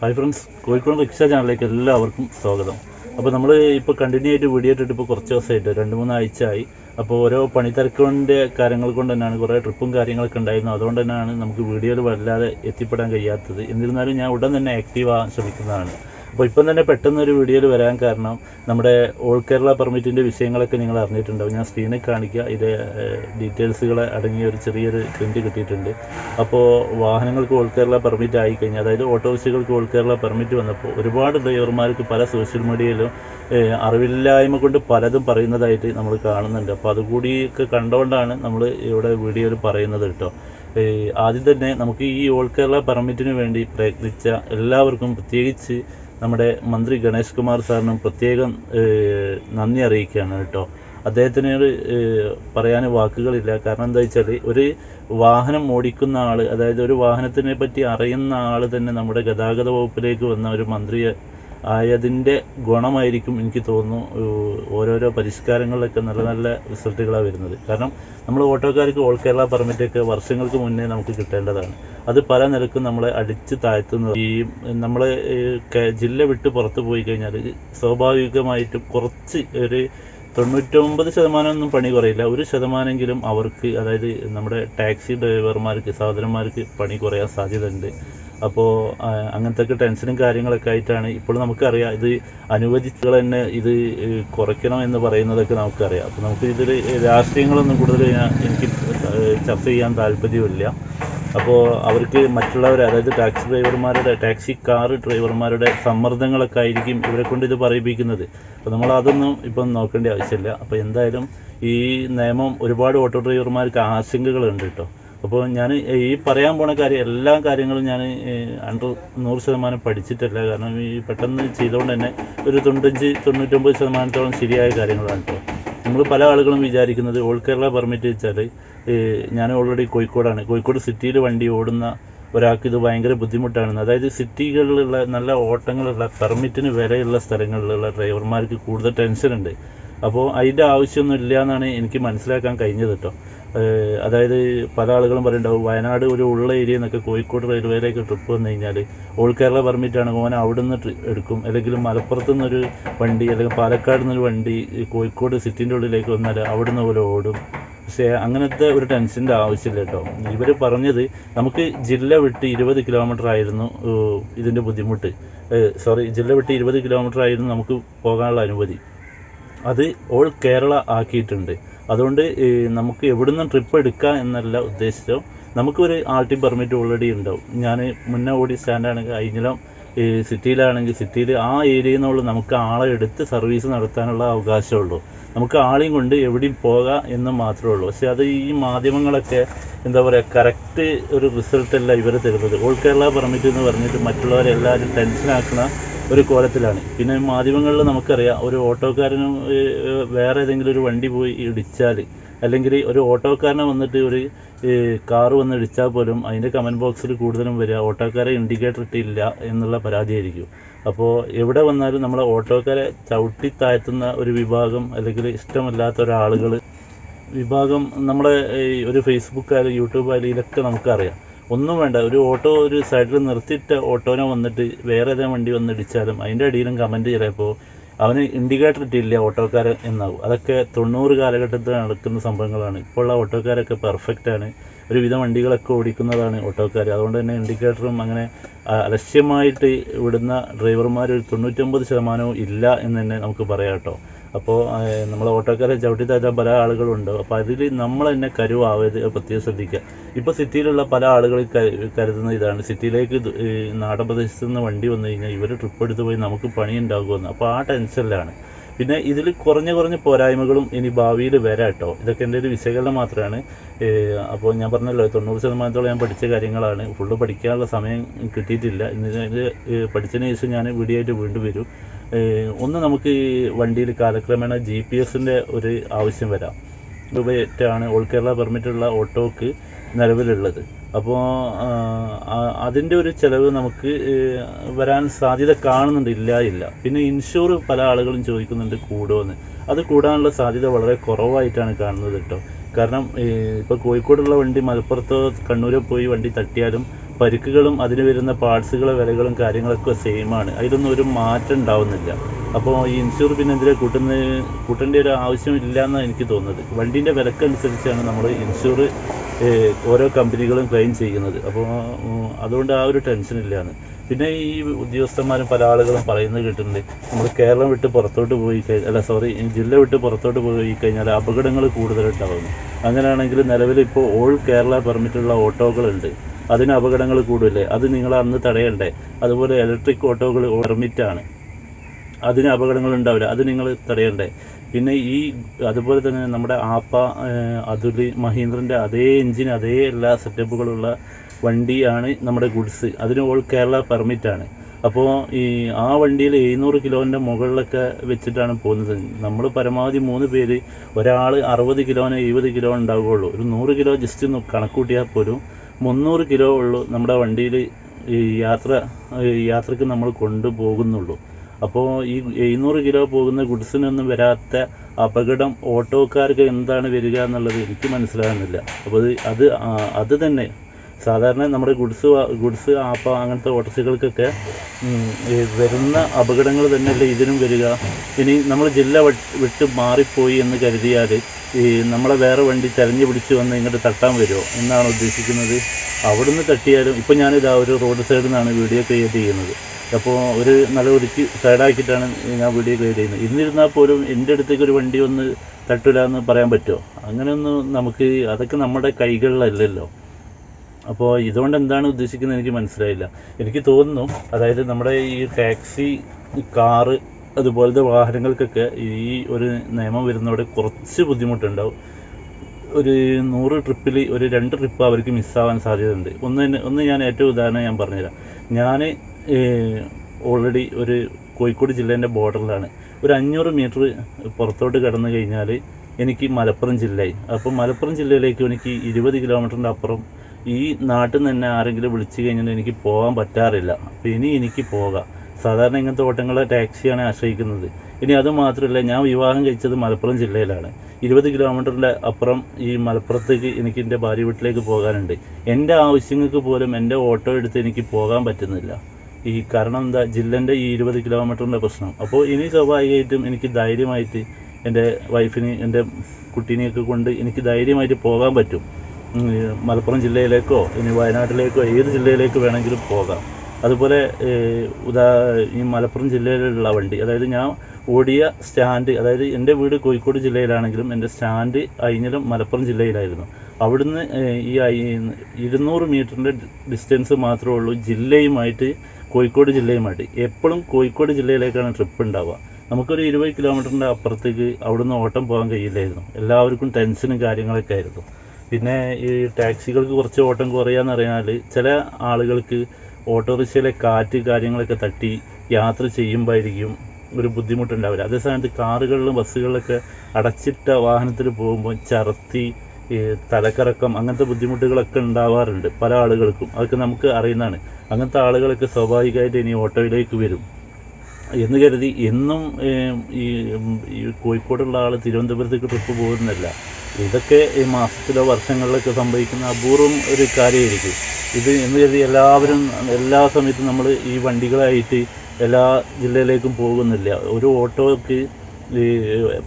Hi friends Kozhikode rickshaw ചാനലിലേക്ക് എല്ലാവർക്കും സ്വാഗതം. അപ്പോൾ നമ്മൾ ഇപ്പോൾ കണ്ടിന്യൂ ആയിട്ട് വീഡിയോ ഇട്ടിട്ട് ഇപ്പോൾ കുറച്ച് ദിവസമായിട്ട് രണ്ട് മൂന്ന് ആഴ്ച ആയി അപ്പോൾ ഓരോ പണിത്തിരക്കിന്റെ കാര്യങ്ങൾ കൊണ്ട് തന്നെയാണ് കുറേ ട്രിപ്പും കാര്യങ്ങളൊക്കെ ഉണ്ടായിരുന്നു. അതുകൊണ്ട് തന്നെയാണ് നമുക്ക് വീഡിയോയിൽ വല്ലാതെ എത്തിപ്പെടാൻ കഴിയാത്തത്. എന്നിരുന്നാലും ഞാൻ ഉടൻ തന്നെ ആക്റ്റീവ് ആവാൻ ശ്രമിക്കുന്നതാണ്. അപ്പോൾ ഇപ്പം തന്നെ പെട്ടെന്ന് ഒരു വീഡിയോയിൽ വരാൻ കാരണം നമ്മുടെ ഓൾ കേരള പെർമിറ്റിന്റെ വിഷയങ്ങളൊക്കെ നിങ്ങൾ അറിഞ്ഞിട്ടുണ്ടാവും. ഞാൻ സ്ക്രീനിൽ കാണിക്കുക. ഇത് ഡീറ്റെയിൽസുകൾ അടങ്ങിയ ഒരു ചെറിയൊരു പ്രിന്റ് കിട്ടിയിട്ടുണ്ട്. അപ്പോൾ വാഹനങ്ങൾക്ക് ഓൾ കേരള പെർമിറ്റ് ആയിക്കഴിഞ്ഞാൽ അതായത് ഓട്ടോറിക്ഷകൾക്ക് ഓൾ കേരള പെർമിറ്റ് വന്നപ്പോൾ ഒരുപാട് ഡ്രൈവർമാർക്ക് പല സോഷ്യൽ മീഡിയയിലും അറിവില്ലായ്മ കൊണ്ട് പലതും പറയുന്നതായിട്ട് നമ്മൾ കാണുന്നുണ്ട്. അപ്പോൾ അതുകൂടിയൊക്കെ കണ്ടുകൊണ്ടാണ് നമ്മൾ ഇവിടെ വീഡിയോയിൽ പറയുന്നത് കേട്ടോ. ആദ്യം തന്നെ നമുക്ക് ഈ ഓൾ കേരള പെർമിറ്റിന് വേണ്ടി പ്രയത്നിച്ച എല്ലാവർക്കും പ്രത്യേകിച്ച് നമ്മുടെ മന്ത്രി ഗണേഷ് കുമാർ സാറിനും പ്രത്യേകം നന്ദി അറിയിക്കുകയാണ് കേട്ടോ. അദ്ദേഹത്തിന് ഏഹ്, പറയാൻ വാക്കുകളില്ല. കാരണം എന്താ വെച്ചാൽ ഒരു വാഹനം ഓടിക്കുന്ന ആൾ അതായത് ഒരു വാഹനത്തിനെ പറ്റി അറിയുന്ന ആൾ തന്നെ നമ്മുടെ ഗതാഗത വകുപ്പിലേക്ക് വന്ന ഒരു മന്ത്രി ആയതിന്റെ ഗുണമായിരിക്കും എനിക്ക് തോന്നുന്നു ഓരോരോ പരിഷ്കാരങ്ങളിലൊക്കെ നല്ല നല്ല റിസൾട്ടുകളാണ് വരുന്നത്. കാരണം നമ്മൾ ഓട്ടോക്കാർക്ക് ഓൾ കേരള പെർമിറ്റൊക്കെ വർഷങ്ങൾക്ക് മുന്നേ നമുക്ക് കിട്ടേണ്ടതാണ്. അത് പല നിലക്കും നമ്മളെ അടിച്ച് താഴ്ത്തുന്നത് ഈ നമ്മൾ ജില്ല വിട്ട് പുറത്ത് പോയി കഴിഞ്ഞാൽ സ്വാഭാവികമായിട്ടും കുറച്ച് ഒരു തൊണ്ണൂറ്റൊമ്പത് ശതമാനമൊന്നും പണി കുറയില്ല. ഒരു ശതമാനമെങ്കിലും അവർക്ക് അതായത് നമ്മുടെ ടാക്സി ഡ്രൈവർമാർക്ക് സഹോദരന്മാർക്ക് പണി കുറയാൻ സാധ്യതയുണ്ട്. അപ്പോൾ അങ്ങനത്തെ ടെൻഷനും കാര്യങ്ങളൊക്കെ ആയിട്ടാണ് ഇപ്പോൾ നമുക്കറിയാം. ഇത് അനുവദിച്ചുകൾ തന്നെ ഇത് കുറയ്ക്കണം എന്ന് പറയുന്നതൊക്കെ നമുക്കറിയാം. അപ്പോൾ നമുക്ക് ഇതിൽ രാഷ്ട്രീയങ്ങളൊന്നും കൂടുതൽ എനിക്ക് ചർച്ച ചെയ്യാൻ താല്പര്യമില്ല. അപ്പോൾ അവർക്ക് മറ്റുള്ളവർ അതായത് ടാക്സി ഡ്രൈവർമാരുടെ ടാക്സി കാർ ഡ്രൈവർമാരുടെ സമ്മർദ്ദങ്ങളൊക്കെ ആയിരിക്കും ഇവരെ കൊണ്ട് ഇത് പറയിപ്പിക്കുന്നത്. അപ്പോൾ നമ്മൾ അതൊന്നും ഇപ്പം നോക്കേണ്ട ആവശ്യമില്ല. അപ്പോൾ എന്തായാലും ഈ നിയമം ഒരുപാട് ഓട്ടോ ഡ്രൈവർമാർക്ക് ആശങ്കകളുണ്ട് കേട്ടോ. അപ്പോൾ ഞാൻ ഈ പറയാൻ പോണ കാര്യം എല്ലാ കാര്യങ്ങളും ഞാൻ അണ്ടർ നൂറ് ശതമാനം പഠിച്ചിട്ടല്ല. കാരണം ഈ പെട്ടെന്ന് ചെയ്തുകൊണ്ട് തന്നെ ഒരു തൊണ്ണൂറ്റഞ്ച് തൊണ്ണൂറ്റൊമ്പത് ശതമാനത്തോളം ശരിയായ കാര്യങ്ങളാണ് കേട്ടോ നമ്മൾ പല ആളുകളും വിചാരിക്കുന്നത് ഓൾ കേരള പെർമിറ്റ് വെച്ചാൽ ഞാൻ ഓൾറെഡി കോഴിക്കോടാണ്. കോഴിക്കോട് സിറ്റിയിൽ വണ്ടി ഓടുന്ന ഒരാൾക്ക് ഇത് ഭയങ്കര ബുദ്ധിമുട്ടാണ് അതായത് സിറ്റികളിലുള്ള നല്ല ഓട്ടങ്ങളുള്ള പെർമിറ്റിന് വിലയുള്ള സ്ഥലങ്ങളിലുള്ള ഡ്രൈവർമാർക്ക് കൂടുതൽ ടെൻഷനുണ്ട്. അപ്പോൾ അതിന്റെ ആവശ്യമൊന്നും ഇല്ല എന്നാണ് എനിക്ക് മനസ്സിലാക്കാൻ കഴിഞ്ഞത് കേട്ടോ അതായത് പല ആളുകളും പറയുന്നുണ്ടാവും വയനാട് ഒരു ഉള്ള ഏരിയ എന്നൊക്കെ കോഴിക്കോട് റെയിൽവേയിലേക്ക് ട്രിപ്പ് വന്നു കഴിഞ്ഞാൽ ഓൾ കേരള പെർമിറ്റ് ആണ്. ഓൻ അവിടെ നിന്ന് ട്രി- എടുക്കും. അല്ലെങ്കിൽ മലപ്പുറത്ത് നിന്നൊരു വണ്ടി അല്ലെങ്കിൽ പാലക്കാട് നിന്നൊരു വണ്ടി കോഴിക്കോട് സിറ്റിന്റെ ഉള്ളിലേക്ക് വന്നാൽ അവിടെ നിന്ന് പോലെ ഓടും. പക്ഷേ അങ്ങനത്തെ ഒരു ടെൻഷന്റെ ആവശ്യമില്ല കേട്ടോ. ഇവർ പറഞ്ഞത് നമുക്ക് ജില്ല വിട്ട് ഇരുപത് കിലോമീറ്റർ ആയിരുന്നു ഇതിന്റെ ബുദ്ധിമുട്ട്. സോറി ജില്ല വിട്ട് ഇരുപത് കിലോമീറ്റർ ആയിരുന്നു നമുക്ക് പോകാനുള്ള അനുമതി. അത് ഓൾ കേരള ആക്കിയിട്ടുണ്ട്. അതുകൊണ്ട് നമുക്ക് എവിടുന്നും ട്രിപ്പ് എടുക്കാം എന്നല്ല ഉദ്ദേശിച്ചോ നമുക്കൊരു ആർ ടി പെർമിറ്റ് ഓൾറെഡി ഉണ്ടാവും. ഞാൻ മുന്നേ ഓടി സ്റ്റാൻഡാണെങ്കിൽ അയിഞ്ഞിലം ഈ സിറ്റിയിലാണെങ്കിൽ സിറ്റിയിൽ ആ ഏരിയയിൽ നിന്നുള്ള നമുക്ക് ആളെ എടുത്ത് സർവീസ് നടത്താനുള്ള അവകാശമുള്ളൂ നമുക്ക് ആളെയും കൊണ്ട് എവിടെയും പോകാം എന്ന് മാത്രമേ ഉള്ളൂ. പക്ഷേ അത് ഈ മാധ്യമങ്ങളൊക്കെ എന്താ പറയുക കറക്റ്റ് ഒരു റിസൾട്ട് അല്ല ഇവർ തരുന്നത്. ഓൾ കേരള പെർമിറ്റ് എന്ന് പറഞ്ഞിട്ട് മറ്റുള്ളവരെ എല്ലാവരും ടെൻഷനാക്കുന്ന ഒരു കോലത്തിലാണ്. പിന്നെ മാധ്യമങ്ങളിൽ നമുക്കറിയാം ഒരു ഓട്ടോക്കാരനും വേറെ ഏതെങ്കിലും ഒരു വണ്ടി പോയി ഇടിച്ചാൽ അല്ലെങ്കിൽ ഒരു ഓട്ടോക്കാരനെ വന്നിട്ട് ഒരു കാറ് വന്ന് ഇടിച്ചാൽ പോലും അതിന്റെ കമന്റ് ബോക്സിൽ കൂടുതലും വരിക ഓട്ടോക്കാരെ ഇൻഡിക്കേറ്റർ ഇട്ടില്ല എന്നുള്ള പരാതിയായിരിക്കും. അപ്പോൾ എവിടെ വന്നാലും നമ്മളെ ഓട്ടോക്കാരെ ചവിട്ടി താഴ്ത്തുന്ന ഒരു വിഭാഗം അല്ലെങ്കിൽ ഇഷ്ടമല്ലാത്ത ഒരാളുകൾ വിഭാഗം നമ്മളെ ഒരു ഫേസ്ബുക്ക് ആയാലും യൂട്യൂബ് ആയാലും ഇതൊക്കെ നമുക്കറിയാം. ഒന്നും വേണ്ട ഒരു ഓട്ടോ ഒരു സൈഡിൽ നിർത്തിയിട്ട് ഓട്ടോനെ വന്നിട്ട് വേറെ ഏതെങ്കിലും വണ്ടി വന്നിടിച്ചാലും അതിന്റെ അടിയിലും കമന്റ് ചിലപ്പോൾ അവന് ഇൻഡിക്കേറ്റർ ഇട്ടില്ല ഓട്ടോക്കാരൻ എന്നാവും. അതൊക്കെ തൊണ്ണൂറ് കാലഘട്ടത്തിൽ നടക്കുന്ന സംഭവങ്ങളാണ്. ഇപ്പോൾ ഉള്ള ഓട്ടോക്കാരൊക്കെ ആണ്. ഒരുവിധം വണ്ടികളൊക്കെ ഓടിക്കുന്നതാണ് ഓട്ടോക്കാർ അതുകൊണ്ട് തന്നെ ഇൻഡിക്കേറ്ററും അങ്ങനെ അലക്ഷ്യമായിട്ട് വിടുന്ന ഡ്രൈവർമാർ ഒരു തൊണ്ണൂറ്റൊമ്പത് ശതമാനവും ഇല്ല എന്ന് തന്നെ നമുക്ക് പറയാം കേട്ടോ. അപ്പോൾ നമ്മൾ ഓട്ടോക്കാരെ ചവിട്ടി താഴ്ത്താൻ പല ആളുകളുണ്ട്. അപ്പോൾ അതിൽ നമ്മൾ തന്നെ കരുവാവരുത് പ്രത്യേകം ശ്രദ്ധിക്കുക. ഇപ്പോൾ സിറ്റിയിലുള്ള പല ആളുകളും ക- കരുതുന്ന ഇതാണ്. സിറ്റിയിലേക്ക് നാടൻ പ്രദേശത്ത് നിന്ന് വണ്ടി വന്നു കഴിഞ്ഞാൽ ഇവർ ട്രിപ്പ് എടുത്ത് പോയി നമുക്ക് പണി ഉണ്ടാകുമെന്ന് അപ്പോൾ ആ ടെൻഷനിലാണ് പിന്നെ ഇതിൽ കുറഞ്ഞ കുറഞ്ഞ പോരായ്മകളും ഇനി ഭാവിയിൽ വരാം കേട്ടോ. ഇതൊക്കെ എന്റെ ഒരു വിശകലനം മാത്രമാണ്. അപ്പോൾ ഞാൻ പറഞ്ഞല്ലോ തൊണ്ണൂറ് ശതമാനത്തോളം ഞാൻ പഠിച്ച കാര്യങ്ങളാണ്. ഫുള്ള് പഠിക്കാനുള്ള സമയം കിട്ടിയിട്ടില്ല. ഇന്ന് പഠിച്ചതിന് ശേഷം ഞാൻ വീഡിയോ ആയിട്ട് വീണ്ടും വരും. ഒന്ന് നമുക്ക് ഈ വണ്ടിയിൽ കാലക്രമേണ ജി പി എസിന്റെ ഒരു ആവശ്യം വരാം. രൂപയാണ് ഓൾ കേരള പെർമിറ്റുള്ള ഓട്ടോക്ക് നിലവിലുള്ളത്. അപ്പോൾ അതിന്റെ ഒരു ചിലവ് നമുക്ക് വരാൻ സാധ്യത കാണുന്നുണ്ട് ഇല്ല ഇല്ല. പിന്നെ ഇൻഷൂർ പല ആളുകളും ചോദിക്കുന്നുണ്ട് കൂടുമെന്ന് അത് കൂടാനുള്ള സാധ്യത വളരെ കുറവായിട്ടാണ് കാണുന്നത് കേട്ടോ. കാരണം ഇപ്പോൾ കോഴിക്കോടുള്ള വണ്ടി മലപ്പുറത്തോ കണ്ണൂരോ പോയി വണ്ടി തട്ടിയാലും പരിക്കുകളും അതിന് വരുന്ന പാർട്സുകളെ വിലകളും കാര്യങ്ങളൊക്കെ സെയിം ആണ്. അതിലൊന്നും ഒരു മാറ്റം ഉണ്ടാവുന്നില്ല. അപ്പോൾ ഈ ഇൻഷുർ പിന്നെ എന്തിനാ കൂട്ടുന്ന കൂട്ടേണ്ട ഒരു ആവശ്യമില്ല എന്നാണ് എനിക്ക് തോന്നുന്നത്. വണ്ടീന്റെ വിലക്കനുസരിച്ചാണ് നമ്മൾ ഇൻഷുർ ഓരോ കമ്പനികളും ക്ലെയിം ചെയ്യുന്നത്. അപ്പോൾ അതുകൊണ്ട് ആ ഒരു ടെൻഷൻ ഇല്ലാന്ന്. പിന്നെ ഈ ഉദ്യോഗസ്ഥന്മാരും പല ആളുകളും പറയുന്നത് കേട്ടിട്ടുണ്ട്. നമ്മൾ കേരളം വിട്ട് പുറത്തോട്ട് പോയി കഴിഞ്ഞാൽ അല്ല സോറി ജില്ല വിട്ട് പുറത്തോട്ട് പോയി കഴിഞ്ഞാൽ അപകടങ്ങൾ കൂടുതലുണ്ടാവുന്നു. അങ്ങനെയാണെങ്കിൽ നിലവിൽ ഇപ്പോൾ ഓൾ കേരള പെർമിറ്റുള്ള ഓട്ടോകളുണ്ട്. അതിന് അപകടങ്ങൾ കൂടുതലേ. അത് നിങ്ങൾ അന്ന് തടയണ്ടേ? അതുപോലെ ഇലക്ട്രിക് ഓട്ടോകൾ പെർമിറ്റാണ് അതിന് അപകടങ്ങൾ ഉണ്ടാവില്ല. അത് നിങ്ങൾ തടയണ്ടേ? പിന്നെ ഈ അതുപോലെ തന്നെ നമ്മുടെ ആപ്പ അതുലി മഹീന്ദ്രന്റെ അതേ എഞ്ചിൻ അതേ എല്ലാ സെറ്റപ്പുകളുള്ള വണ്ടിയാണ് നമ്മുടെ ഗുഡ്സ്. അതിന് ഓൾ കേരള പെർമിറ്റ് ആണ്. അപ്പോൾ ഈ ആ വണ്ടിയിൽ എഴുന്നൂറ് കിലോന്റെ മുകളിലൊക്കെ വെച്ചിട്ടാണ് പോകുന്നത്. നമ്മൾ പരമാവധി മൂന്ന് പേര് ഒരാൾ അറുപത് കിലോനോ എഴുപത് കിലോ ഉണ്ടാവുകയുള്ളൂ. ഒരു നൂറ് കിലോ ജസ്റ്റ് ഒന്ന് കണക്കൂട്ടിയാൽ പോലും മുന്നൂറ് കിലോ ഉള്ളൂ നമ്മുടെ വണ്ടിയിൽ ഈ യാത്ര യാത്രയ്ക്ക് നമ്മൾ കൊണ്ടുപോകുന്നുള്ളൂ. അപ്പോൾ ഈ എഴുന്നൂറ് കിലോ പോകുന്ന ഗുഡ്സിനൊന്നും വരാത്ത അപകടം ഓട്ടോക്കാർക്ക് എന്താണ് വരിക എന്നുള്ളത് എനിക്ക് മനസ്സിലാകുന്നില്ല. അപ്പോൾ അത് അത് തന്നെ. സാധാരണ നമ്മുടെ ഗുഡ്സ് ഗുഡ്സ് ആപ്പ അങ്ങനത്തെ ഓട്ടോസുകൾക്കൊക്കെ വരുന്ന അപകടങ്ങൾ തന്നെയല്ലേ ഇതിനും വരിക. ഇനി നമ്മൾ ജില്ല വിട്ട് മാറിപ്പോയി എന്ന് കരുതിയാൽ ഈ നമ്മളെ വേറെ വണ്ടി തെരഞ്ഞു പിടിച്ച് വന്ന് ഇങ്ങോട്ട് തട്ടാൻ വരുമോ എന്നാണ് ഉദ്ദേശിക്കുന്നത്. അവിടുന്ന് തട്ടിയാലും ഇപ്പം ഞാനിതാ ഒരു റോഡ് സൈഡിൽ നിന്നാണ് വീഡിയോ ക്രിയേറ്റ് ചെയ്യുന്നത്. അപ്പോൾ ഒരു നല്ല ഒതുക്കി സൈഡാക്കിയിട്ടാണ് ഞാൻ വീഡിയോ ക്രിയേറ്റ് ചെയ്യുന്നത്. എന്നിരുന്നാൽ പോലും എന്റെ അടുത്തേക്ക് ഒരു വണ്ടി ഒന്ന് തട്ടില്ല എന്ന് പറയാൻ പറ്റുമോ? അങ്ങനെയൊന്നും നമുക്ക് അതൊക്കെ നമ്മുടെ കൈകളിലല്ലല്ലോ. അപ്പോൾ ഇതുകൊണ്ട് എന്താണ് ഉദ്ദേശിക്കുന്നത് എനിക്ക് മനസ്സിലായില്ല. എനിക്ക് തോന്നുന്നു അതായത് നമ്മുടെ ഈ ടാക്സി കാറ് അതുപോലത്തെ വാഹനങ്ങൾക്കൊക്കെ ഈ ഒരു നിയമം വരുന്നതോടെ കുറച്ച് ബുദ്ധിമുട്ടുണ്ടാവും. ഒരു നൂറ് ട്രിപ്പിൽ ഒരു രണ്ട് ട്രിപ്പ് അവർക്ക് മിസ്സാവാൻ സാധ്യതയുണ്ട്. ഒന്ന് ഒന്ന് ഞാൻ ഏറ്റവും ഉദാഹരണം ഞാൻ പറഞ്ഞുതരാം. ഞാൻ ഓൾറെഡി ഒരു കോഴിക്കോട് ജില്ലേന്റെ ബോർഡറിലാണ് ഒരു അഞ്ഞൂറ് മീറ്റർ പുറത്തോട്ട് കടന്നു കഴിഞ്ഞാൽ എനിക്ക് മലപ്പുറം ജില്ലയായി. അപ്പോൾ മലപ്പുറം ജില്ലയിലേക്ക് എനിക്ക് ഇരുപത് കിലോമീറ്ററിന്റെ അപ്പുറം ഈ നാട്ടിൽ നിന്ന് തന്നെ ആരെങ്കിലും വിളിച്ചു കഴിഞ്ഞാൽ എനിക്ക് പോകാൻ പറ്റാറില്ല. അപ്പോൾ ഇനി എനിക്ക് പോകാം. സാധാരണ ഇങ്ങനത്തെ ഓട്ടങ്ങളെ ടാക്സിയാണ് ആശ്രയിക്കുന്നത്. ഇനി അത് മാത്രമല്ല ഞാൻ വിവാഹം കഴിച്ചത് മലപ്പുറം ജില്ലയിലാണ്. ഇരുപത് കിലോമീറ്ററിന്റെ അപ്പുറം ഈ മലപ്പുറത്തേക്ക് എനിക്ക് എന്റെ ഭാര്യ വീട്ടിലേക്ക് പോകാനുണ്ട്. എന്റെ ആവശ്യങ്ങൾക്ക് പോലും എന്റെ ഓട്ടോ എടുത്ത് എനിക്ക് പോകാൻ പറ്റുന്നില്ല. ഈ കാരണം എന്താ? ജില്ലന്റെ ഈ ഇരുപത് കിലോമീറ്ററിന്റെ പ്രശ്നം. അപ്പോൾ ഇനി സ്വാഭാവികമായിട്ടും എനിക്ക് ധൈര്യമായിട്ട് എന്റെ വൈഫിന് എന്റെ കുട്ടീനെയൊക്കെ കൊണ്ട് എനിക്ക് ധൈര്യമായിട്ട് പോകാൻ പറ്റും. മലപ്പുറം ജില്ലയിലേക്കോ ഇനി വയനാട്ടിലേക്കോ ഏത് ജില്ലയിലേക്ക് വേണമെങ്കിലും പോകാം. അതുപോലെ ഉദാ ഈ മലപ്പുറം ജില്ലയിലുള്ള വണ്ടി അതായത് ഞാൻ ഓടിയ സ്റ്റാൻഡ് അതായത് എന്റെ വീട് കോഴിക്കോട് ജില്ലയിലാണെങ്കിലും എന്റെ സ്റ്റാൻഡ് അയിഞ്ഞലും മലപ്പുറം ജില്ലയിലായിരുന്നു. അവിടുന്ന് ഈ ഇരുന്നൂറ് മീറ്ററിന്റെ ഡിസ്റ്റൻസ് മാത്രമേ ഉള്ളൂ ജില്ലയുമായിട്ട് കോഴിക്കോട് ജില്ലയുമായിട്ട്. എപ്പോഴും കോഴിക്കോട് ജില്ലയിലേക്കാണ് ട്രിപ്പ് ഉണ്ടാവുക. നമുക്കൊരു ഇരുപത് കിലോമീറ്ററിന്റെ അപ്പുറത്തേക്ക് അവിടുന്ന് ഓട്ടം പോകാൻ കഴിയില്ലായിരുന്നു. എല്ലാവർക്കും ടെൻഷനും കാര്യങ്ങളൊക്കെ ആയിരുന്നു. പിന്നെ ഈ ടാക്സികൾക്ക് കുറച്ച് ഓട്ടം കുറയാന്ന് പറഞ്ഞാൽ ചില ആളുകൾക്ക് ഓട്ടോറിക്ഷയിലെ കാറ്റ് കാര്യങ്ങളൊക്കെ തട്ടി യാത്ര ചെയ്യുമ്പോഴായിരിക്കും ഒരു ബുദ്ധിമുട്ടുണ്ടാവില്ല അതേ സമയത്ത് കാറുകളിലും ബസ്സുകളിലൊക്കെ അടച്ചിട്ട വാഹനത്തിൽ പോകുമ്പോൾ ചർത്തി ഈ തലക്കറക്കം അങ്ങനത്തെ ബുദ്ധിമുട്ടുകളൊക്കെ ഉണ്ടാവാറുണ്ട് പല ആളുകൾക്കും. അതൊക്കെ നമുക്ക് അറിയുന്നതാണ്. അങ്ങനത്തെ ആളുകളൊക്കെ സ്വാഭാവികമായിട്ട് ഇനി ഓട്ടോയിലേക്ക് വരും. എന്ന് കരുതി എന്നും ഈ കോഴിക്കോടുള്ള ആൾ തിരുവനന്തപുരത്തേക്ക് ട്രിപ്പ് പോകുന്നില്ല ഇതൊക്കെ ഈ മാസത്തിലോ വർഷങ്ങളിലൊക്കെ സംഭവിക്കുന്ന അപൂർവം ഒരു കാര്യമായിരിക്കും. ഇത് എന്ന് കരുതി എല്ലാവരും എല്ലാ സമയത്തും നമ്മൾ ഈ വണ്ടികളായിട്ട് എല്ലാ ജില്ലയിലേക്കും പോകുന്നില്ല. ഒരു ഓട്ടോക്ക് ഈ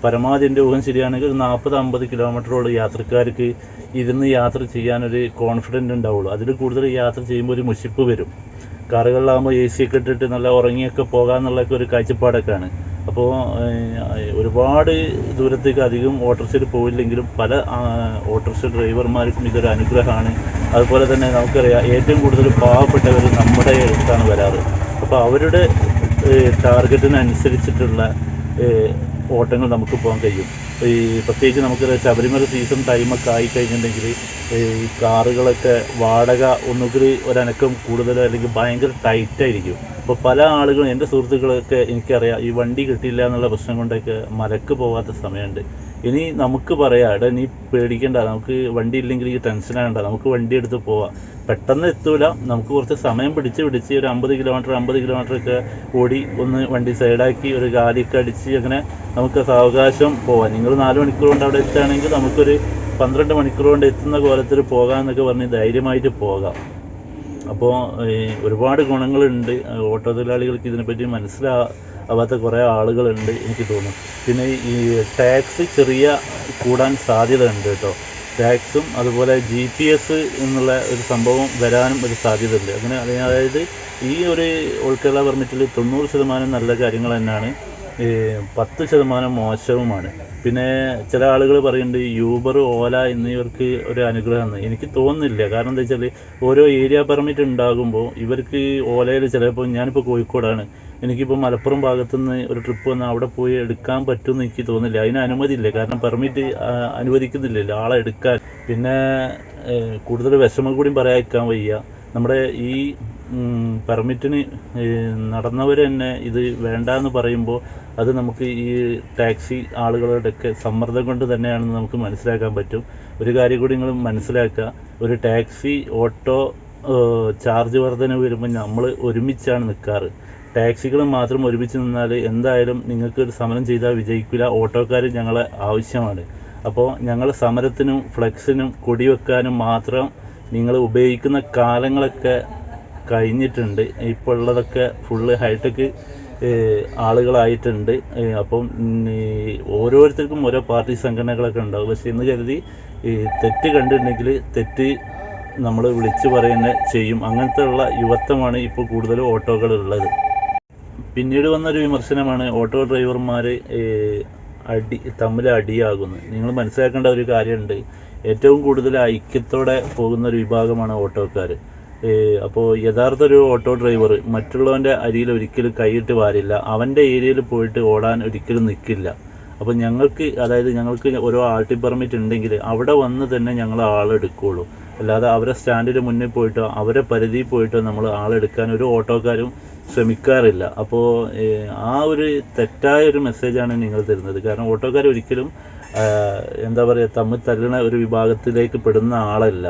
പരമാവധി എന്റെ ഊഹം ശരിയാണെങ്കിൽ നാൽപ്പത് അമ്പത് കിലോമീറ്ററോളം യാത്രക്കാർക്ക് ഇരുന്ന് യാത്ര ചെയ്യാനൊരു കോൺഫിഡന്റ് ഉണ്ടാവുള്ളൂ. അതിൽ കൂടുതൽ യാത്ര ചെയ്യുമ്പോൾ ഒരു മുഷിപ്പ് വരും. കാറുകളിലാകുമ്പോൾ എ സി ഒക്കെ ഇട്ടിട്ട് നല്ല ഉറങ്ങിയൊക്കെ പോകാമെന്നുള്ളൊക്കെ ഒരു കാഴ്ചപ്പാടൊക്കെയാണ്. അപ്പോൾ ഒരുപാട് ദൂരത്തേക്ക് അധികം ഓട്ടോറിക്ഷയിൽ പോയില്ലെങ്കിലും പല ഓട്ടോറിക്ഷ ഡ്രൈവർമാർക്കും ഇതൊരു അനുഗ്രഹമാണ്. അതുപോലെ തന്നെ നമുക്കറിയാം ഏറ്റവും കൂടുതൽ പാവപ്പെട്ടവർ നമ്മുടെ അടുത്താണ് വരാറ്. അപ്പോൾ അവരുടെ ടാർഗറ്റിനനുസരിച്ചിട്ടുള്ള ഓട്ടങ്ങൾ നമുക്ക് പോകാൻ കഴിയും. ഈ പ്രത്യേകിച്ച് നമുക്ക് ശബരിമല സീസൺ ടൈമൊക്കെ ആയി കഴിഞ്ഞിട്ടുണ്ടെങ്കിൽ ഈ കാറുകളൊക്കെ വാടക ഒന്നുകിൽ ഒരനക്കം കൂടുതൽ അല്ലെങ്കിൽ ഭയങ്കര ടൈറ്റ് ആയിരിക്കും. അപ്പോൾ പല ആളുകളും എന്റെ സുഹൃത്തുക്കളൊക്കെ എനിക്കറിയാം ഈ വണ്ടി കിട്ടിയില്ല എന്നുള്ള പ്രശ്നം കൊണ്ടൊക്കെ മലക്ക് പോകാത്ത സമയമുണ്ട്. ഇനി നമുക്ക് പറയാം എടാ നീ പേടിക്കണ്ട നമുക്ക് വണ്ടി ഇല്ലെങ്കിൽ ഈ ടെൻഷനാകണ്ട നമുക്ക് വണ്ടി എടുത്ത് പോവാം. പെട്ടെന്ന് എത്തൂല നമുക്ക് കുറച്ച് സമയം പിടിച്ച് പിടിച്ച് ഒരു അമ്പത് കിലോമീറ്റർ അമ്പത് കിലോമീറ്റർ ഒക്കെ ഓടി ഒന്ന് വണ്ടി സൈഡാക്കി ഒരു ഗാലിയൊക്കെ അടിച്ച് അങ്ങനെ നമുക്ക് സാവകാശം പോവാം. നിങ്ങൾ നാല് മണിക്കൂർ കൊണ്ട് അവിടെ എത്തുകയാണെങ്കിൽ നമുക്കൊരു പന്ത്രണ്ട് മണിക്കൂർ കൊണ്ട് എത്തുന്ന കോലത്തിൽ പോകാം എന്നൊക്കെ പറഞ്ഞ് ധൈര്യമായിട്ട് പോകാം. അപ്പോൾ ഒരുപാട് ഗുണങ്ങളുണ്ട്. ഓട്ടോ തൊഴിലാളികൾക്ക് ഇതിനെപ്പറ്റി മനസ്സിലാവാത്ത കുറേ ആളുകളുണ്ട് എനിക്ക് തോന്നുന്നു. പിന്നെ ഈ ടാക്സ് ചെറിയ കൂടാൻ സാധ്യത ഉണ്ട് കേട്ടോ. ടാക്സും അതുപോലെ ജി പി എസ് എന്നുള്ള ഒരു സംഭവം വരാനും ഒരു സാധ്യതയുണ്ട്. അങ്ങനെ അതായത് ഈ ഒരു ഉൾക്കേരള പെർമിറ്റിൽ തൊണ്ണൂറ് ശതമാനം നല്ല കാര്യങ്ങൾ തന്നെയാണ്. പത്ത് ശതമാനം മോശവുമാണ്. പിന്നെ ചില ആളുകൾ പറയുന്നുണ്ട് യൂബർ ഓല എന്നിവർക്ക് ഒരു അനുഗ്രഹമാണ്. എനിക്ക് തോന്നുന്നില്ല. കാരണം എന്താ വെച്ചാൽ ഓരോ ഏരിയ പെർമിറ്റ് ഉണ്ടാകുമ്പോൾ ഇവർക്ക് ഓലയിൽ ചിലപ്പോൾ ഞാനിപ്പോൾ കോഴിക്കോടാണ്. എനിക്കിപ്പോൾ മലപ്പുറം ഭാഗത്തുനിന്ന് ഒരു ട്രിപ്പ് വന്ന് അവിടെ പോയി എടുക്കാൻ പറ്റുമെന്ന് എനിക്ക് തോന്നുന്നില്ല. അതിന് അനുമതി ഇല്ല. കാരണം പെർമിറ്റ് അനുവദിക്കുന്നില്ലല്ലോ ആളെ എടുക്കാൻ. പിന്നെ കൂടുതൽ വിഷമം കൂടി പറയാതിരിക്കാൻ വയ്യ. നമ്മുടെ ഈ പെർമിറ്റിന് നടന്നവർ തന്നെ ഇത് വേണ്ട എന്ന് പറയുമ്പോൾ അത് നമുക്ക് ഈ ടാക്സി ആളുകളുടെയൊക്കെ സമ്മർദ്ദം കൊണ്ട് തന്നെയാണെന്ന് നമുക്ക് മനസ്സിലാക്കാൻ പറ്റും. ഒരു കാര്യം കൂടി നിങ്ങൾ മനസ്സിലാക്കുക. ഒരു ടാക്സി ഓട്ടോ ചാർജ് വർധന വരുമ്പോൾ നമ്മൾ ഒരുമിച്ചാണ് നിൽക്കാറ്. ടാക്സികൾ മാത്രം ഒരുമിച്ച് നിന്നാൽ എന്തായാലും നിങ്ങൾക്ക് ഒരു സമരം ചെയ്താൽ വിജയിക്കില്ല. ഓട്ടോക്കാർ ഞങ്ങളെ ആവശ്യമാണ്. അപ്പോൾ ഞങ്ങൾ സമരത്തിനും ഫ്ലെക്സിനും കൊടിവെക്കാനും മാത്രം നിങ്ങൾ ഉപയോഗിക്കുന്ന കാലങ്ങളൊക്കെ കഴിഞ്ഞിട്ടുണ്ട്. ഇപ്പോൾ ഉള്ളതൊക്കെ ഫുള്ള് ഹൈടെക് ആളുകളായിട്ടുണ്ട്. അപ്പം ഓരോരുത്തർക്കും ഓരോ പാർട്ടി സംഘടനകളൊക്കെ ഉണ്ടാവും. പക്ഷെ എന്ന് കരുതി തെറ്റ് കണ്ടിട്ടുണ്ടെങ്കിൽ തെറ്റ് നമ്മൾ വിളിച്ചു പറയുന്നത് ചെയ്യും. അങ്ങനത്തെ ഉള്ള യുവത്വമാണ് ഇപ്പോൾ കൂടുതലും ഓട്ടോകളുള്ളത് പിന്നീട് വന്നൊരു വിമർശനമാണ് ഓട്ടോ ഡ്രൈവർമാർ അടി തമ്മിൽ അടിയാകുന്നത്. നിങ്ങൾ മനസ്സിലാക്കേണ്ട ഒരു കാര്യമുണ്ട്. ഏറ്റവും കൂടുതൽ ഐക്യത്തോടെ പോകുന്ന ഒരു വിഭാഗമാണ് ഓട്ടോക്കാർ. അപ്പോൾ യഥാർത്ഥ ഒരു ഓട്ടോ ഡ്രൈവർ മറ്റുള്ളവന്റെ അരിയിൽ ഒരിക്കലും കൈയിട്ട് വാരില്ല. അവന്റെ ഏരിയയിൽ പോയിട്ട് ഓടാൻ ഒരിക്കലും നിൽക്കില്ല അപ്പോൾ ഞങ്ങൾക്ക് അതായത് ഞങ്ങൾക്ക് ഓരോ ആർട്ടി പെർമിറ്റ് ഉണ്ടെങ്കിൽ അവിടെ വന്ന് തന്നെ ഞങ്ങൾ ആളെടുക്കുകയുള്ളൂ അല്ലാതെ അവരെ സ്റ്റാൻഡിന് മുന്നിൽ പോയിട്ടോ അവരെ പരിധിയിൽ പോയിട്ടോ നമ്മൾ ആളെടുക്കാൻ ഒരു ഓട്ടോക്കാരും ശ്രമിക്കാറില്ല. അപ്പോൾ ആ ഒരു തെറ്റായ ഒരു മെസ്സേജാണ് നിങ്ങൾ തരുന്നത്. കാരണം ഓട്ടോക്കാർ ഒരിക്കലും എന്താ പറയുക തമ്മിൽ തല്ലുന്ന ഒരു വിഭാഗത്തിലേക്ക് പെടുന്ന ആളല്ല.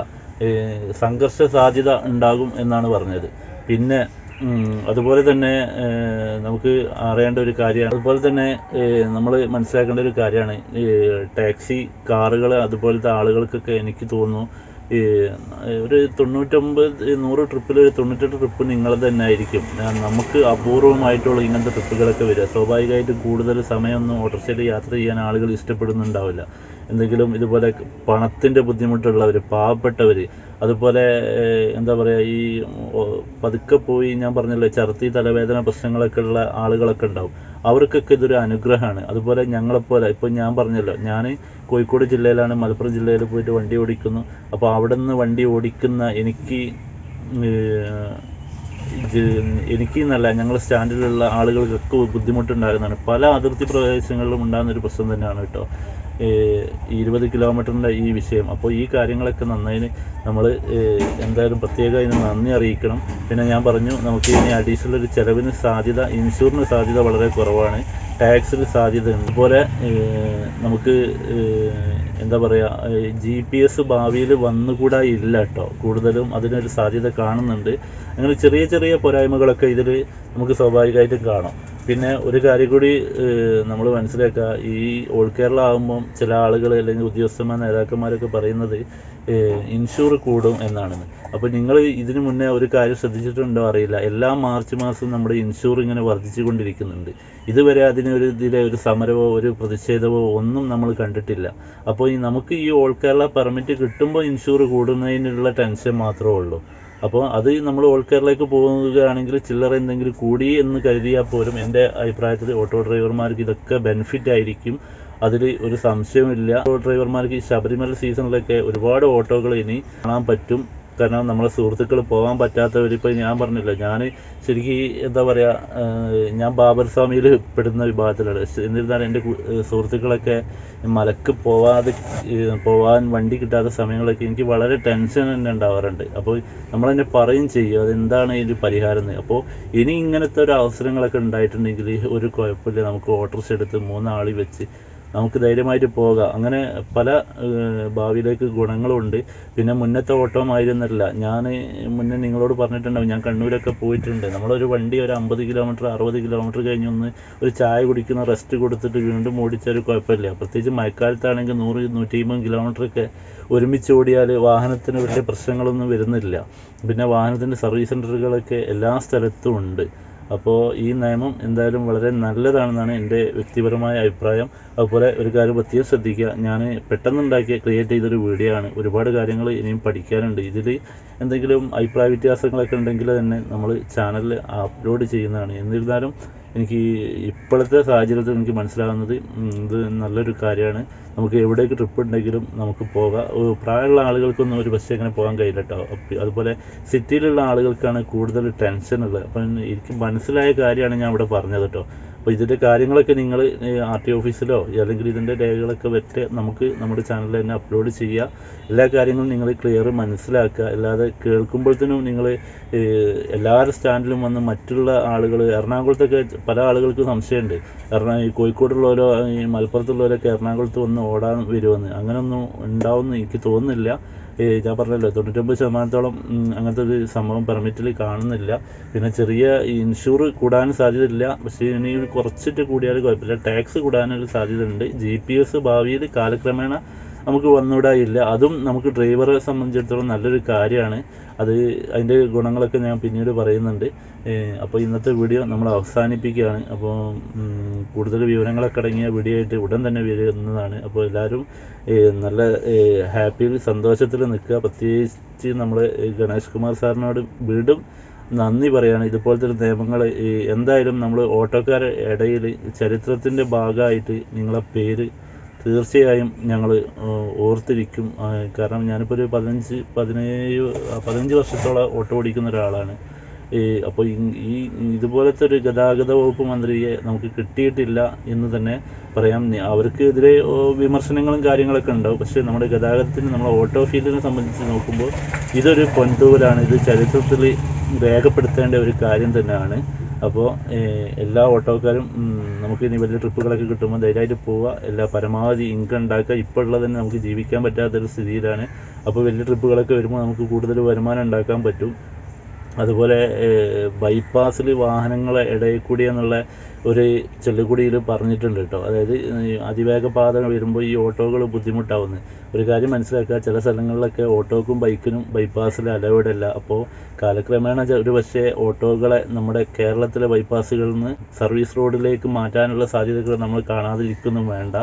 സംഘർഷ സാധ്യത ഉണ്ടാകും എന്നാണ് പറഞ്ഞത്. പിന്നെ അതുപോലെ തന്നെ നമുക്ക് അറിയേണ്ട ഒരു കാര്യമാണ്. അതുപോലെ തന്നെ നമ്മൾ മനസ്സിലാക്കേണ്ട ഒരു കാര്യമാണ്. ടാക്സി കാറുകൾ അതുപോലത്തെ ആളുകൾക്കൊക്കെ എനിക്ക് തോന്നുന്നു ഒരു തൊണ്ണൂറ്റൊമ്പത് നൂറ് ട്രിപ്പിൽ ഒരു തൊണ്ണൂറ്റെട്ട് ട്രിപ്പ് നിങ്ങൾ തന്നെ ആയിരിക്കും. നമുക്ക് അപൂർവമായിട്ടുള്ള ഇങ്ങനത്തെ ട്രിപ്പുകളൊക്കെ വരിക. സ്വാഭാവികമായിട്ടും കൂടുതൽ സമയമൊന്നും ഓട്ടോറിക്ഷയിൽ യാത്ര ചെയ്യാൻ ആളുകൾ ഇഷ്ടപ്പെടുന്നുണ്ടാവില്ല. എന്തെങ്കിലും ഇതുപോലെ പണത്തിന്റെ ബുദ്ധിമുട്ടുള്ളവർ പാവപ്പെട്ടവർ അതുപോലെ എന്താ പറയുക ഈ പതുക്കെ പോയി ഞാൻ പറഞ്ഞല്ലോ ഛർദി തലവേദന പ്രശ്നങ്ങളൊക്കെ ഉള്ള ആളുകളൊക്കെ ഉണ്ടാവും. അവർക്കൊക്കെ ഇതൊരു അനുഗ്രഹമാണ്. അതുപോലെ ഞങ്ങളെപ്പോലെ ഇപ്പോൾ ഞാൻ പറഞ്ഞല്ലോ ഞാൻ കോഴിക്കോട് ജില്ലയിലാണ് മലപ്പുറം ജില്ലയിൽ പോയിട്ട് വണ്ടി ഓടിക്കുന്നു. അപ്പോൾ അവിടെ നിന്ന് വണ്ടി ഓടിക്കുന്ന എനിക്ക് എനിക്ക് എന്നല്ല ഞങ്ങൾ സ്റ്റാൻഡിലുള്ള ആളുകൾക്കൊക്കെ ബുദ്ധിമുട്ടുണ്ടാകുന്നതാണ്. പല അതിർത്തി പ്രദേശങ്ങളിലും ഉണ്ടാകുന്ന ഒരു പ്രശ്നം തന്നെയാണ് കേട്ടോ. ഇരുപത് കിലോമീറ്ററിന്റെ ഈ വിഷയം. അപ്പോൾ ഈ കാര്യങ്ങളൊക്കെ നന്നതിന് നമ്മൾ എന്തായാലും പ്രത്യേകം അതിന് നന്ദി അറിയിക്കണം. പിന്നെ ഞാൻ പറഞ്ഞു നമുക്ക് ഇനി അഡീഷണൽ ഒരു ചിലവിന് സാധ്യത ഇൻഷുറിന് സാധ്യത വളരെ കുറവാണ്. ടാക്സിന് സാധ്യത ഉണ്ട് അതുപോലെ നമുക്ക് എന്താ പറയുക ജി പി എസ് ഭാവിയിൽ വന്നുകൂടാ ഇല്ല കേട്ടോ കൂടുതലും അതിനൊരു സാധ്യത കാണുന്നുണ്ട്. അങ്ങനെ ചെറിയ ചെറിയ പോരായ്മകളൊക്കെ ഇതിൽ നമുക്ക് സ്വാഭാവികമായിട്ടും കാണാം. പിന്നെ ഒരു കാര്യം കൂടി നമ്മൾ മനസ്സിലാക്കുക. ഈ ഓൾ കേരള ആകുമ്പം ചില ആളുകൾ അല്ലെങ്കിൽ ഉദ്യോഗസ്ഥന്മാർ നേതാക്കന്മാരൊക്കെ പറയുന്നത് ഇൻഷുർ കൂടും എന്നാണ്. അപ്പോൾ നിങ്ങൾ ഇതിനു മുന്നേ ഒരു കാര്യം ശ്രദ്ധിച്ചിട്ടുണ്ടോ അറിയില്ല. എല്ലാ മാർച്ച് മാസവും നമ്മുടെ ഇൻഷുർ ഇങ്ങനെ വർദ്ധിച്ചുകൊണ്ടിരിക്കുന്നുണ്ട്. ഇതുവരെ അതിനൊരു ഇതിലെ ഒരു സമരമോ ഒരു പ്രതിഷേധമോ ഒന്നും നമ്മൾ കണ്ടിട്ടില്ല. അപ്പോൾ നമുക്ക് ഈ ഓൾ കേരള പെർമിറ്റ് കിട്ടുമ്പോൾ ഇൻഷുർ കൂടുന്നതിനുള്ള ടെൻഷൻ മാത്രമേ ഉള്ളൂ. അപ്പോൾ അത് നമ്മൾ ഓൾ കെയറിലേക്ക് പോവുകയാണെങ്കിൽ ചില്ലറ എന്തെങ്കിലും കൂടി എന്ന് കരുതിയാൽ പോലും എന്റെ അഭിപ്രായത്തിൽ ഓട്ടോ ഡ്രൈവർമാർക്ക് ഇതൊക്കെ ബെനിഫിറ്റ് ആയിരിക്കും. അതിൽ ഒരു സംശയമില്ല ഓട്ടോ ഡ്രൈവർമാർക്ക് ശബരിമല സീസണിലൊക്കെ ഒരുപാട് ഓട്ടോകൾ ഇനി കാണാൻ പറ്റും. കാരണം നമ്മളെ സുഹൃത്തുക്കൾ പോകാൻ പറ്റാത്തവർ ഇപ്പോൾ ഞാൻ പറഞ്ഞില്ല ഞാൻ ശരിക്കും എന്താ പറയുക ഞാൻ ബാബർ സ്വാമിയിൽ പെടുന്ന വിഭാഗത്തിലാണ്. എന്നിരുന്നാലും എന്റെ സുഹൃത്തുക്കളൊക്കെ മലക്ക് പോവാതെ പോവാൻ വണ്ടി കിട്ടാത്ത സമയങ്ങളൊക്കെ എനിക്ക് വളരെ ടെൻഷൻ തന്നെ ഉണ്ടാവാറുണ്ട്. അപ്പോൾ നമ്മൾ തന്നെ പറയും ചെയ്യും അതെന്താണ് ഇതിന് പരിഹാരം എന്ന് അപ്പോൾ ഇനി ഇങ്ങനത്തെ ഒരു അവസരങ്ങളൊക്കെ ഉണ്ടായിട്ടുണ്ടെങ്കിൽ ഒരു കുഴപ്പമില്ല നമുക്ക് ഓട്ടോറിക്ഷ എടുത്ത് മൂന്നാളി വെച്ച് നമുക്ക് ധൈര്യമായിട്ട് പോകാം. അങ്ങനെ പല ഭാവിയിലേക്ക് ഗുണങ്ങളുണ്ട്. പിന്നെ മുന്നത്തെ ഓട്ടമായിരുന്നില്ല. ഞാൻ മുന്നേ നിങ്ങളോട് പറഞ്ഞിട്ടുണ്ടാവും ഞാൻ കണ്ണൂരൊക്കെ പോയിട്ടുണ്ട്. നമ്മളൊരു വണ്ടി ഒരു അമ്പത് കിലോമീറ്റർ അറുപത് കിലോമീറ്റർ കഴിഞ്ഞ് ഒന്ന് ഒരു ചായ കുടിക്കുന്ന റെസ്റ്റ് കൊടുത്തിട്ട് വീണ്ടും ഓടിച്ചാൽ കുഴപ്പമില്ല. പ്രത്യേകിച്ച് മഴക്കാലത്താണെങ്കിൽ നൂറ് നൂറ്റി അമ്പത് കിലോമീറ്ററൊക്കെ ഒരുമിച്ച് ഓടിയാൽ വാഹനത്തിന് വലിയ പ്രശ്നങ്ങളൊന്നും വരുന്നില്ല. പിന്നെ വാഹനത്തിന്റെ സർവീസ് സെന്ററുകളൊക്കെ എല്ലാ സ്ഥലത്തും ഉണ്ട്. അപ്പോൾ ഈ നിയമം എന്തായാലും വളരെ നല്ലതാണെന്നാണ് എന്റെ വ്യക്തിപരമായ അഭിപ്രായം. അതുപോലെ ഒരു കാര്യം പ്രത്യേകം ശ്രദ്ധിക്കുക. ഞാൻ പെട്ടെന്നുണ്ടാക്കിയ ക്രിയേറ്റ് ചെയ്തൊരു വീഡിയോ ആണ്. ഒരുപാട് കാര്യങ്ങൾ ഇനിയും പഠിക്കാനുണ്ട്. ഇതിൽ എന്തെങ്കിലും അഭിപ്രായ വ്യത്യാസങ്ങളൊക്കെ ഉണ്ടെങ്കിൽ തന്നെ നമ്മൾ ചാനലിൽ അപ്ലോഡ് ചെയ്യുന്നതാണ്. എന്നിരുന്നാലും എനിക്ക് ഇപ്പോഴത്തെ സാഹചര്യത്തിൽ എനിക്ക് മനസ്സിലാകുന്നത് ഇത് നല്ലൊരു കാര്യമാണ്. നമുക്ക് എവിടേക്ക് ട്രിപ്പ് ഉണ്ടെങ്കിലും നമുക്ക് പോകാം. പ്രായമുള്ള ആളുകൾക്കൊന്നും ഒരു പക്ഷേ അങ്ങനെ പോകാൻ കഴിയില്ല കേട്ടോ അതുപോലെ സിറ്റിയിലുള്ള ആളുകൾക്കാണ് കൂടുതൽ ടെൻഷൻ ഉള്ളത്. അപ്പം എനിക്ക് മനസ്സിലായ കാര്യമാണ് ഞാൻ ഇവിടെ പറഞ്ഞത് കേട്ടോ അപ്പോൾ ഇതിന്റെ കാര്യങ്ങളൊക്കെ നിങ്ങൾ ആർ ടി ഓഫീസിലോ അല്ലെങ്കിൽ ഇതിന്റെ രേഖകളൊക്കെ വെച്ച് നമുക്ക് നമ്മുടെ ചാനലിൽ തന്നെ അപ്ലോഡ് ചെയ്യുക എല്ലാ കാര്യങ്ങളും നിങ്ങൾ ക്ലിയർ മനസ്സിലാക്കുക. അല്ലാതെ കേൾക്കുമ്പോഴത്തേനും നിങ്ങൾ എല്ലാവരുടെ സ്റ്റാൻഡിലും വന്ന് മറ്റുള്ള ആളുകൾ എറണാകുളത്തൊക്കെ പല ആളുകൾക്കും സംശയമുണ്ട്. എറണാ ഈ കോഴിക്കോടുള്ളവരോ ഈ മലപ്പുറത്തുള്ളവരൊക്കെ എറണാകുളത്ത് വന്ന് ഓടാൻ വരുമെന്ന് അങ്ങനെയൊന്നും ഉണ്ടാവുമെന്ന് എനിക്ക് തോന്നുന്നില്ല. ഞാൻ പറഞ്ഞല്ലോ തൊണ്ണൂറ്റൊമ്പത് ശതമാനത്തോളം അങ്ങനത്തെ ഒരു സംഭവം പെർമിറ്റിൽ കാണുന്നില്ല. പിന്നെ ചെറിയ ഇൻഷൂർ കൂടാൻ സാധ്യതയില്ല. പക്ഷേ ഇനി കുറച്ചിട്ട് കൂടിയാൽ കുഴപ്പമില്ല. ടാക്സ് കൂടാനൊരു സാധ്യതയുണ്ട്. ജി പി എസ് ഭാവിയിൽ കാലക്രമേണ നമുക്ക് വന്നുകൂടായില്ല അതും നമുക്ക് ഡ്രൈവറെ സംബന്ധിച്ചിടത്തോളം നല്ലൊരു കാര്യമാണ്. അത് അതിന്റെ ഗുണങ്ങളൊക്കെ ഞാൻ പിന്നീട് പറയുന്നുണ്ട്. അപ്പോൾ ഇന്നത്തെ വീഡിയോ നമ്മൾ അവസാനിപ്പിക്കുകയാണ്. അപ്പോൾ കൂടുതൽ വിവരങ്ങളൊക്കെ അടങ്ങിയ വീഡിയോ ആയിട്ട് ഉടൻ തന്നെ വരുന്നതാണ്. അപ്പോൾ എല്ലാവരും നല്ല ഹാപ്പിയിൽ സന്തോഷത്തിൽ നിൽക്കുക. പ്രത്യേകിച്ച് നമ്മൾ ഗണേഷ് കുമാർ സാറിനോട് വീണ്ടും നന്ദി പറയാണ്. ഇതുപോലത്തെ നിയമങ്ങൾ എന്തായാലും നമ്മൾ ഓട്ടോക്കാരുടെ ഇടയിൽ ചരിത്രത്തിന്റെ ഭാഗമായിട്ട് നിങ്ങളെ പേര് തീർച്ചയായും ഞങ്ങൾ ഓർത്തിരിക്കും. കാരണം ഞാനിപ്പോൾ ഒരു പതിനഞ്ച് പതിനേഴ് പതിനഞ്ച് വർഷത്തോളം ഓട്ടോ ഓടിക്കുന്ന ഒരാളാണ്. ഈ അപ്പോൾ ഈ ഇതുപോലത്തെ ഒരു ഗതാഗത വകുപ്പ് മന്ത്രിയെ നമുക്ക് കിട്ടിയിട്ടില്ല എന്ന് തന്നെ പറയാം. അവർക്കെതിരെ വിമർശനങ്ങളും കാര്യങ്ങളൊക്കെ ഉണ്ടാവും. പക്ഷേ നമ്മുടെ ഗതാഗതത്തിന് നമ്മുടെ ഓട്ടോ ഫീൽഡിനെ സംബന്ധിച്ച് നോക്കുമ്പോൾ ഇതൊരു പൊൻതൂവലാണ്. ഇത് ചരിത്രത്തിൽ രേഖപ്പെടുത്തേണ്ട ഒരു കാര്യം തന്നെയാണ്. അപ്പോൾ എല്ലാ ഓട്ടോക്കാരും നമുക്ക് ഇനി വലിയ ട്രിപ്പുകളൊക്കെ കിട്ടുമ്പോൾ ധൈര്യമായിട്ട് പോവുക. എല്ലാ പരമാവധി ഇൻകം ഉണ്ടാക്കുക. ഇപ്പോൾ ഉള്ളത് തന്നെ നമുക്ക് ജീവിക്കാൻ പറ്റാത്തൊരു സ്ഥിതിയിലാണ്. അപ്പോൾ വലിയ ട്രിപ്പുകളൊക്കെ വരുമ്പോൾ നമുക്ക് കൂടുതൽ വരുമാനം ഉണ്ടാക്കാൻ പറ്റും. അതുപോലെ ബൈപ്പാസിൽ വാഹനങ്ങളെ ഇടയിൽ കൂടി എന്നുള്ള ഒരു ചൊല്ലുകൂടിയിൽ പറഞ്ഞിട്ടുണ്ട് കേട്ടോ. അതായത് അതിവേഗ പാത വരുമ്പോൾ ഈ ഓട്ടോകൾ ബുദ്ധിമുട്ടാവുന്നത് ഒരു കാര്യം മനസ്സിലാക്കുക ചില സ്ഥലങ്ങളിലൊക്കെ ഓട്ടോക്കും ബൈക്കിനും ബൈപ്പാസിൽ അലവിടല്ല. അപ്പോൾ കാലക്രമേണ ഒരു പക്ഷേ ഓട്ടോകളെ നമ്മുടെ കേരളത്തിലെ ബൈപ്പാസുകളിൽ നിന്ന് സർവീസ് റോഡിലേക്ക് മാറ്റാനുള്ള സാധ്യതകൾ നമ്മൾ കാണാതിരിക്കുന്നു വേണ്ട.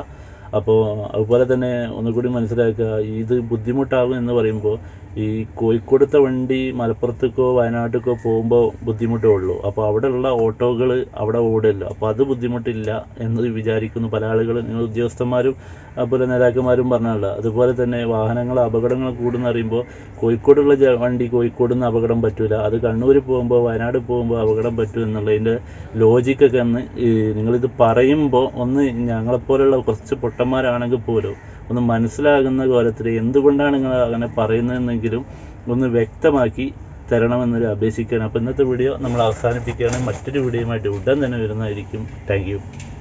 അപ്പോൾ അതുപോലെ തന്നെ ഒന്നുകൂടി മനസ്സിലാക്കുക ഇത് ബുദ്ധിമുട്ടാകും എന്ന് പറയുമ്പോൾ ഈ കോഴിക്കോടത്തെ വണ്ടി മലപ്പുറത്തേക്കോ വയനാട്ടിലേക്കോ പോകുമ്പോൾ ബുദ്ധിമുട്ടേ ഉള്ളൂ. അപ്പോൾ അവിടെയുള്ള ഓട്ടോകൾ അവിടെ ഓടില്ല അപ്പോൾ അത് ബുദ്ധിമുട്ടില്ല എന്ന് വിചാരിക്കുന്നു പല ആളുകളും. നിങ്ങൾ ഉദ്യോഗസ്ഥന്മാരും അതുപോലെ നേതാക്കന്മാരും പറഞ്ഞല്ലോ അതുപോലെ തന്നെ വാഹനങ്ങൾ അപകടങ്ങൾ കൂടുന്ന അറിയുമ്പോൾ കോഴിക്കോടുള്ള വണ്ടി കോഴിക്കോട് നിന്ന് അപകടം പറ്റൂല. അത് കണ്ണൂർ പോകുമ്പോൾ വയനാട് പോകുമ്പോൾ അപകടം പറ്റും എന്നുള്ളതിന്റെ ലോജിക്കൊക്കെ ഒന്ന് നിങ്ങളിത് പറയുമ്പോൾ ഒന്ന് ഞങ്ങളെപ്പോലുള്ള കുറച്ച് പൊട്ടന്മാരാണെങ്കിൽ പോലും ഒന്ന് മനസ്സിലാകുന്ന കോലത്തിൽ എന്തുകൊണ്ടാണ് നിങ്ങൾ അങ്ങനെ പറയുന്നതെന്നെങ്കിലും ഒന്ന് വ്യക്തമാക്കി തരണമെന്നൊരു അപേക്ഷിക്കുകയാണ്. അപ്പോൾ ഇന്നത്തെ വീഡിയോ നമ്മൾ അവസാനിപ്പിക്കുകയാണ്. മറ്റൊരു വീഡിയോയുമായിട്ട് ഉടൻ തന്നെ വരുന്നതായിരിക്കും. താങ്ക്